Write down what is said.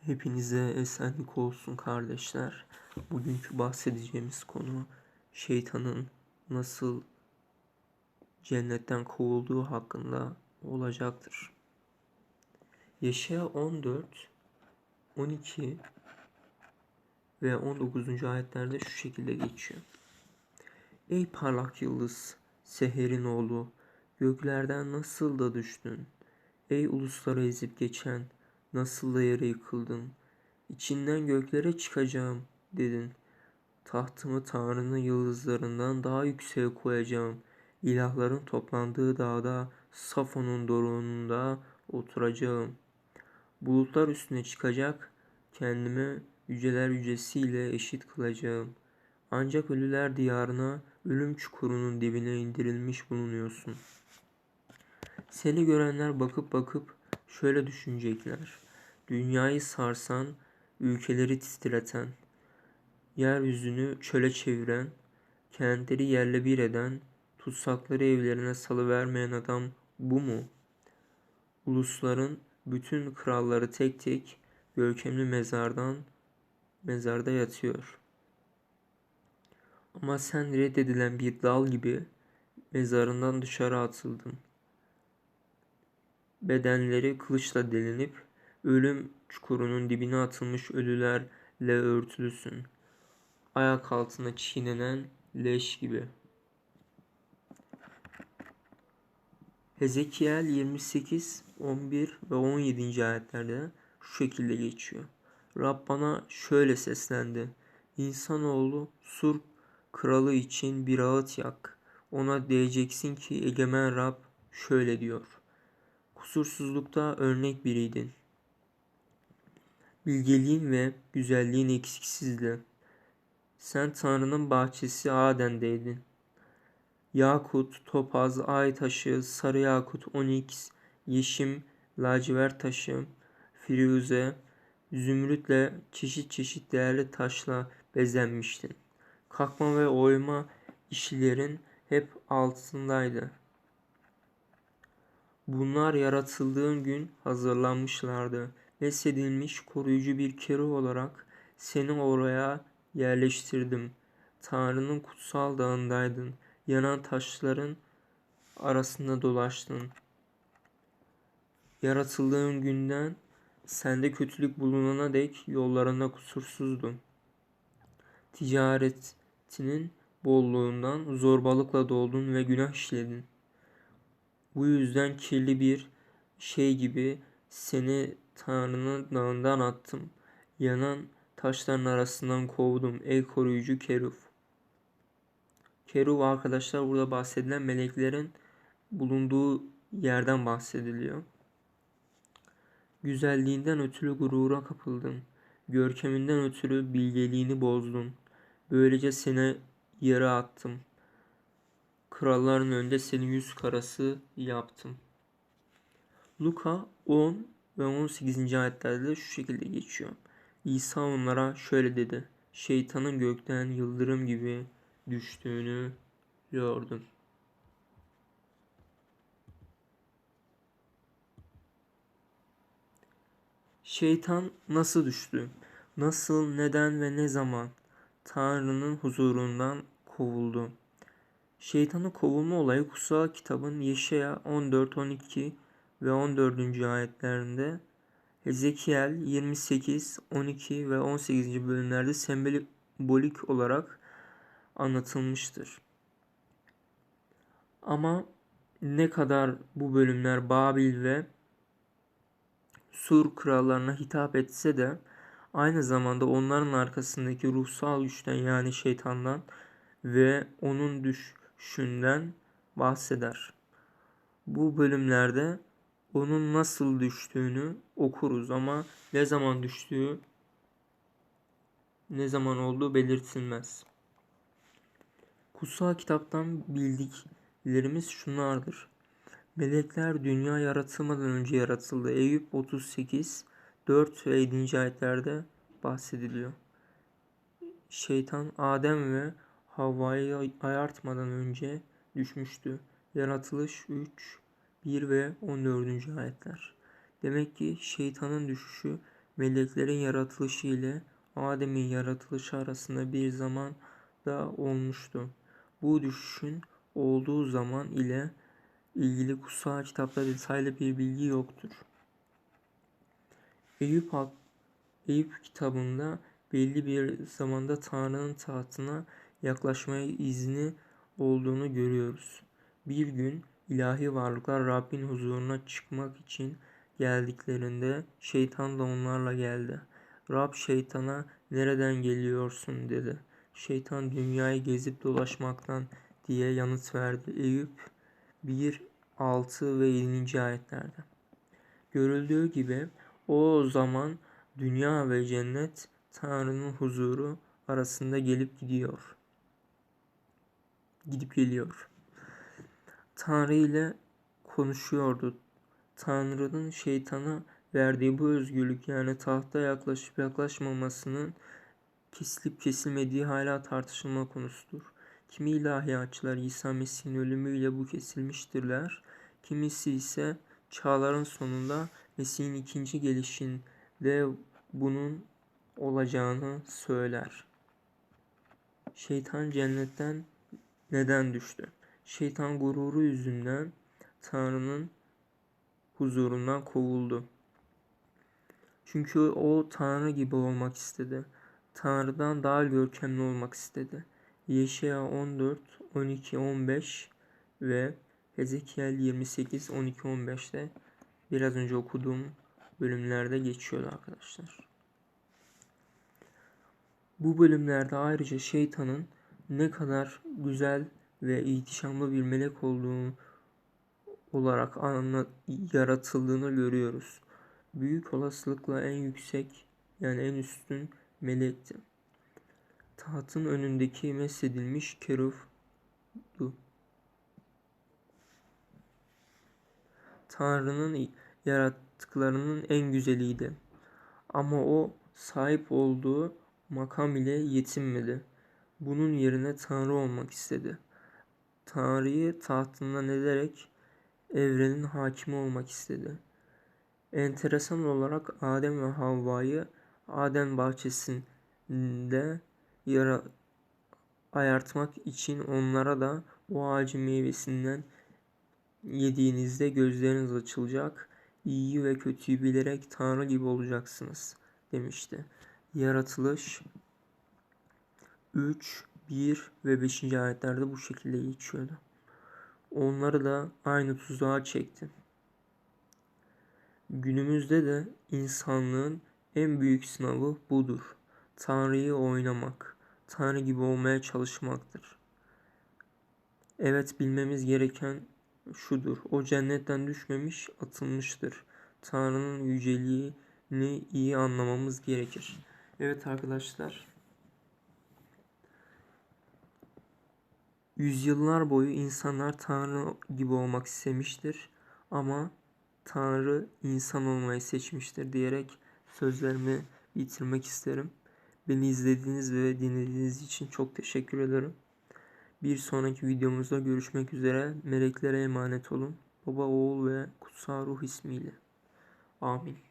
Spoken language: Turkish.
Hepinize esenlik olsun kardeşler. Bugünkü bahsedeceğimiz konu şeytanın nasıl cennetten kovulduğu hakkında olacaktır. Yeşaya 14, 12 ve 19. ayetlerde şu şekilde geçiyor. Ey parlak yıldız, Seher'in oğlu, göklerden nasıl da düştün? Ey ulusları ezip geçen, nasıl da yere yıkıldın? İçinden göklere çıkacağım dedin. Tahtımı Tanrı'nın yıldızlarından daha yükseğe koyacağım. İlahların toplandığı dağda Safon'un doruğunda oturacağım. Bulutlar üstüne çıkacak, kendime yüceler yücesiyle eşit kılacağım. Ancak ölüler diyarına, ölüm çukurunun dibine indirilmiş bulunuyorsun. Seni görenler bakıp bakıp şöyle düşünecekler. Dünyayı sarsan, ülkeleri titreten, yeryüzünü çöle çeviren, kentleri yerle bir eden, tutsakları evlerine salıvermeyen adam bu mu? Ulusların bütün kralları tek tek görkemli mezardan mezarda yatıyor. Ama sen reddedilen bir dal gibi mezarından dışarı atıldın. Bedenleri kılıçla delinip ölüm çukurunun dibine atılmış ölülerle örtülüsün. Ayak altına çiğnenen leş gibi. Hezekiel 28, 11 ve 17. ayetlerde şu şekilde geçiyor. Rab bana şöyle seslendi. İnsanoğlu Sur kralı için bir ağıt yak. Ona diyeceksin ki egemen Rab şöyle diyor. Kusursuzlukta örnek biriydin. Bilgeliğin ve güzelliğin eksiksizdi. Sen Tanrı'nın bahçesi Aden'deydin. Yakut, topaz, ay taşı, sarı yakut, oniks, yeşim, lacivert taşı, firuze, zümrütle çeşit çeşit değerli taşla bezenmiştin. Kalkma ve oyma işlerin hep altındaydı. Bunlar yaratıldığın gün hazırlanmışlardı. Nesedilmiş koruyucu bir kere olarak seni oraya yerleştirdim. Tanrı'nın kutsal dağındaydın. Yanan taşların arasında dolaştın. Yaratıldığın günden sende kötülük bulunana dek yollarında kusursuzdun. Ticaretinin bolluğundan zorbalıkla doldun ve günah işledin. Bu yüzden kirli bir şey gibi seni Tanrı'nın dağından attım. Yanan taşların arasından kovdum ey koruyucu Keruf. Keruf arkadaşlar burada bahsedilen meleklerin bulunduğu yerden bahsediliyor. Güzelliğinden ötürü gurura kapıldın. Görkeminden ötürü bilgeliğini bozdun. Böylece seni yere attım. Kralların önünde seni yüz karası yaptım. Luka 10 ve 18. ayetlerde şu şekilde geçiyor. İsa onlara şöyle dedi. Şeytanın gökten yıldırım gibi düştüğünü gördüm. Şeytan nasıl düştü? Nasıl, neden ve ne zaman Tanrı'nın huzurundan kovuldu? Şeytanın kovulma olayı kutsal kitabın Yeşaya 14, 12 ve 14. ayetlerinde Hezekiel 28, 12 ve 18. bölümlerde sembolik olarak anlatılmıştır. Ama ne kadar bu bölümler Babil ve Sur krallarına hitap etse de aynı zamanda onların arkasındaki ruhsal güçten yani şeytandan ve onun düşüşünden bahseder. Bu bölümlerde onun nasıl düştüğünü okuruz ama ne zaman düştüğü ne zaman olduğu belirtilmez. Kutsal kitaptan bildiklerimiz şunlardır. Melekler dünya yaratılmadan önce yaratıldı. Eyüp 38 4 ve 7. ayetlerde bahsediliyor. Şeytan Adem ve Havva'yı ayartmadan önce düşmüştü. Yaratılış 3 1 ve 14. ayetler. Demek ki şeytanın düşüşü meleklerin yaratılışı ile Adem'in yaratılışı arasında bir zaman da olmuştu. Bu düşüşün olduğu zaman ile ilgili kutsal kitapta detaylı bir bilgi yoktur. Eyüp, Eyüp kitabında belli bir zamanda Tanrı'nın tahtına yaklaşmaya izni olduğunu görüyoruz. Bir gün ilahi varlıklar Rabbin huzuruna çıkmak için geldiklerinde şeytan da onlarla geldi. Rab şeytana nereden geliyorsun dedi. Şeytan dünyayı gezip dolaşmaktan diye yanıt verdi. Eyüp 1, 6 ve 7. ayetlerde. Görüldüğü gibi o zaman dünya ve cennet Tanrı'nın huzuru arasında gelip gidiyor. Gidip geliyor. Tanrı ile konuşuyordu. Tanrı'nın şeytana verdiği bu özgürlük yani tahta yaklaşıp yaklaşmamasının kesilip kesilmediği hala tartışılma konusudur. Kimi ilahiyatçılar İsa Mesih'in ölümüyle bu kesilmiştirler. Kimisi ise çağların sonunda Mesih'in ikinci gelişinde bunun olacağını söyler. Şeytan cennetten neden düştü? Şeytan gururu yüzünden Tanrı'nın huzurundan kovuldu. Çünkü o Tanrı gibi olmak istedi. Tanrı'dan daha görkemli olmak istedi. Yeşaya 14, 12, 15 ve Hezekiel 28, 12, 15'te biraz önce okuduğum bölümlerde geçiyordu arkadaşlar. Bu bölümlerde ayrıca şeytanın ne kadar güzel ve ihtişamlı bir melek olduğunu olarak anla, yaratıldığını görüyoruz. Büyük olasılıkla en yüksek yani en üstün melekti. Tahtın önündeki mesedilmiş keruftu. Tanrı'nın yarattıklarının en güzeliydi. Ama o sahip olduğu makam ile yetinmedi. Bunun yerine Tanrı olmak istedi. Tanrı'yı tahtından ederek evrenin hakimi olmak istedi. Enteresan olarak Adem ve Havva'yı Adem bahçesinde yara ayartmak için onlara da o ağacın meyvesinden yediğinizde gözleriniz açılacak, iyi ve kötüyü bilerek Tanrı gibi olacaksınız demişti. Yaratılış 3, 1 ve 5. ayetlerde bu şekilde geçiyordu. Onları da aynı tuzağa çekti. Günümüzde de insanlığın en büyük sınavı budur. Tanrı'yı oynamak, Tanrı gibi olmaya çalışmaktır. Evet bilmemiz gereken şudur. O cennetten düşmemiş, atılmıştır. Tanrı'nın yüceliğini iyi anlamamız gerekir. Evet arkadaşlar. Yüzyıllar boyu insanlar Tanrı gibi olmak istemiştir. Ama Tanrı insan olmayı seçmiştir diyerek sözlerimi bitirmek isterim. Beni izlediğiniz ve dinlediğiniz için çok teşekkür ederim. Bir sonraki videomuzda görüşmek üzere. Meleklere emanet olun. Baba, oğul ve kutsal ruh ismiyle. Amin.